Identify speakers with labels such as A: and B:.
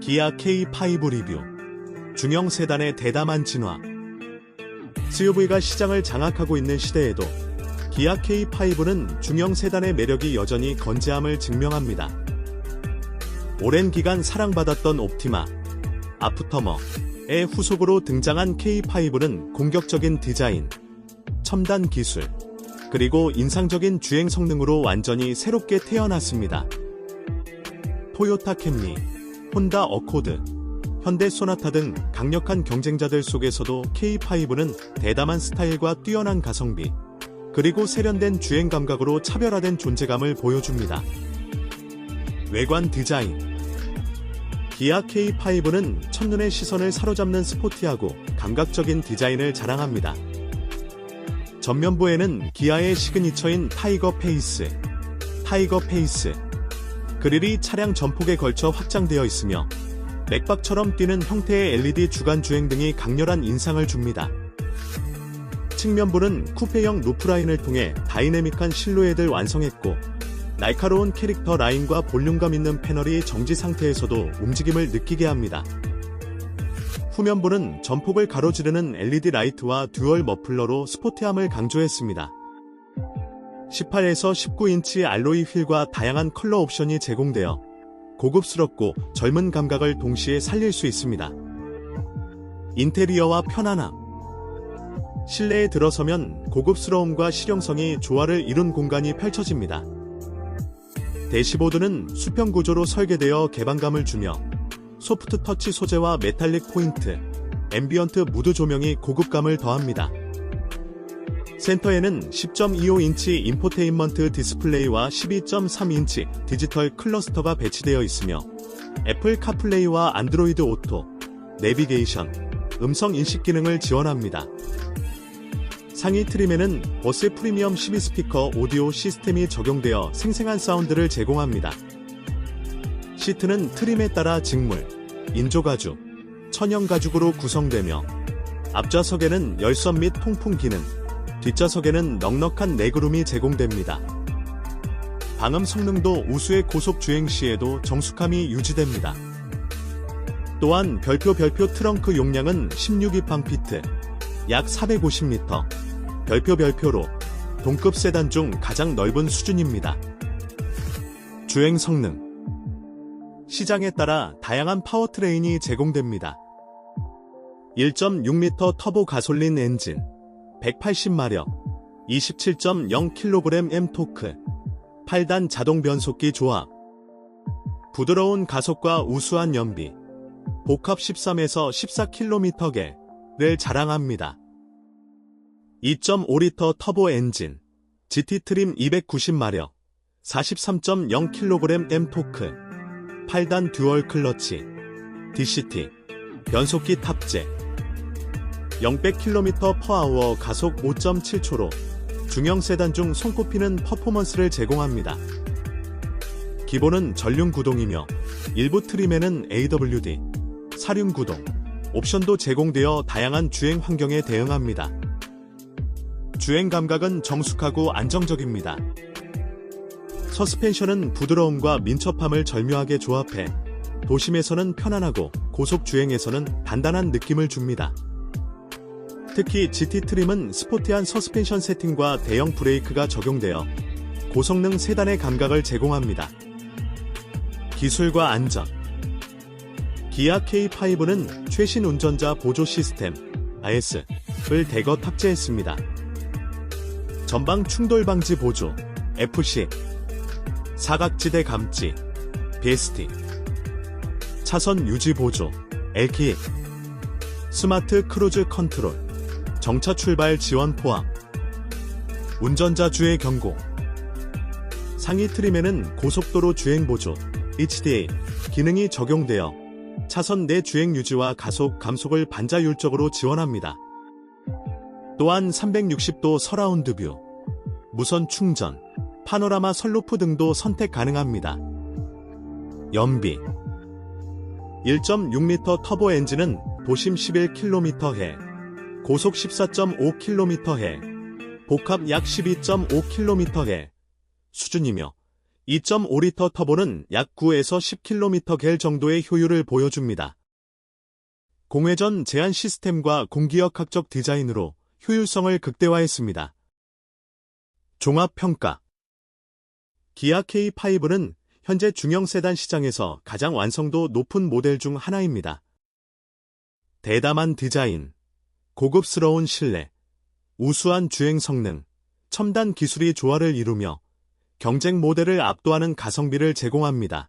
A: 기아 K5 리뷰 중형 세단의 대담한 진화 SUV가 시장을 장악하고 있는 시대에도 기아 K5는 중형 세단의 매력이 여전히 건재함을 증명합니다. 오랜 기간 사랑받았던 옵티마, 아프터머의 후속으로 등장한 K5는 공격적인 디자인, 첨단 기술, 그리고 인상적인 주행 성능으로 완전히 새롭게 태어났습니다. 토요타 캠리, 혼다 어코드, 현대 소나타 등 강력한 경쟁자들 속에서도 K5는 대담한 스타일과 뛰어난 가성비, 그리고 세련된 주행 감각으로 차별화된 존재감을 보여줍니다. 외관 디자인 기아 K5는 첫눈의 시선을 사로잡는 스포티하고 감각적인 디자인을 자랑합니다. 전면부에는 기아의 시그니처인 타이거 페이스, 타이거 페이스, 그릴이 차량 전폭에 걸쳐 확장되어 있으며 맥박처럼 뛰는 형태의 LED 주간 주행 등이 강렬한 인상을 줍니다. 측면부는 쿠페형 루프라인을 통해 다이내믹한 실루엣을 완성했고 날카로운 캐릭터 라인과 볼륨감 있는 패널이 정지 상태에서도 움직임을 느끼게 합니다. 후면부는 전폭을 가로지르는 LED 라이트와 듀얼 머플러로 스포티함을 강조했습니다. 18에서 19인치 알로이 휠과 다양한 컬러 옵션이 제공되어 고급스럽고 젊은 감각을 동시에 살릴 수 있습니다. 인테리어와 편안함 실내에 들어서면 고급스러움과 실용성이 조화를 이룬 공간이 펼쳐집니다. 대시보드는 수평 구조로 설계되어 개방감을 주며 소프트 터치 소재와 메탈릭 포인트, 앰비언트 무드 조명이 고급감을 더합니다. 센터에는 10.25인치 인포테인먼트 디스플레이와 12.3인치 디지털 클러스터가 배치되어 있으며 애플 카플레이와 안드로이드 오토, 내비게이션, 음성 인식 기능을 지원합니다. 상위 트림에는 버스 프리미엄 12스피커 오디오 시스템이 적용되어 생생한 사운드를 제공합니다. 시트는 트림에 따라 직물, 인조가죽, 천연가죽으로 구성되며 앞좌석에는 열선 및 통풍 기능, 뒷좌석에는 넉넉한 내구름이 제공됩니다. 방음 성능도 우수의 고속 주행 시에도 정숙함이 유지됩니다. 또한 별표 별표 트렁크 용량은 16입항 피트, 약 450m, 별표 별표로 동급 세단 중 가장 넓은 수준입니다. 주행 성능 시장에 따라 다양한 파워트레인이 제공됩니다. 1.6m 터보 가솔린 엔진, 180마력, 27.0kg M 토크, 8단 자동 변속기 조합, 부드러운 가속과 우수한 연비, 복합 13에서 14km계를 자랑합니다. 2.5리터 터보 엔진, GT 트림 290마력, 43.0kg M 토크, 8단 듀얼 클러치, DCT, 변속기 탑재, 0-100km per 가속 5.7초로 중형 세단 중 손꼽히는 퍼포먼스를 제공합니다. 기본은 전륜 구동이며 일부 트림에는 AWD, 사륜 구동, 옵션도 제공되어 다양한 주행 환경에 대응합니다. 주행 감각은 정숙하고 안정적입니다. 서스펜션은 부드러움과 민첩함을 절묘하게 조합해 도심에서는 편안하고 고속 주행에서는 단단한 느낌을 줍니다. 특히 GT 트림은 스포티한 서스펜션 세팅과 대형 브레이크가 적용되어 고성능 세단의 감각을 제공합니다. 기술과 안전 기아 K5는 최신 운전자 보조 시스템 IS를 대거 탑재했습니다. 전방 충돌 방지 보조 FC 사각지대 감지 BST 차선 유지 보조 LK 스마트 크루즈 컨트롤 정차 출발 지원 포함 운전자 주의 경고 상위 트림에는 고속도로 주행 보조 HDA 기능이 적용되어 차선 내 주행 유지와 가속 감속을 반자율적으로 지원합니다. 또한 360도 서라운드 뷰, 무선 충전, 파노라마 선루프 등도 선택 가능합니다. 연비 1.6L 터보 엔진은 도심 11km/해, 고속 14.5km/해, 복합 약 12.5km/해, 수준이며 2.5리터 터보는 약 9에서 10km 갤 정도의 효율을 보여줍니다. 공회전 제한 시스템과 공기역학적 디자인으로 효율성을 극대화했습니다. 종합평가 기아 K5는 현재 중형 세단 시장에서 가장 완성도 높은 모델 중 하나입니다. 대담한 디자인, 고급스러운 실내, 우수한 주행 성능, 첨단 기술이 조화를 이루며 경쟁 모델을 압도하는 가성비를 제공합니다.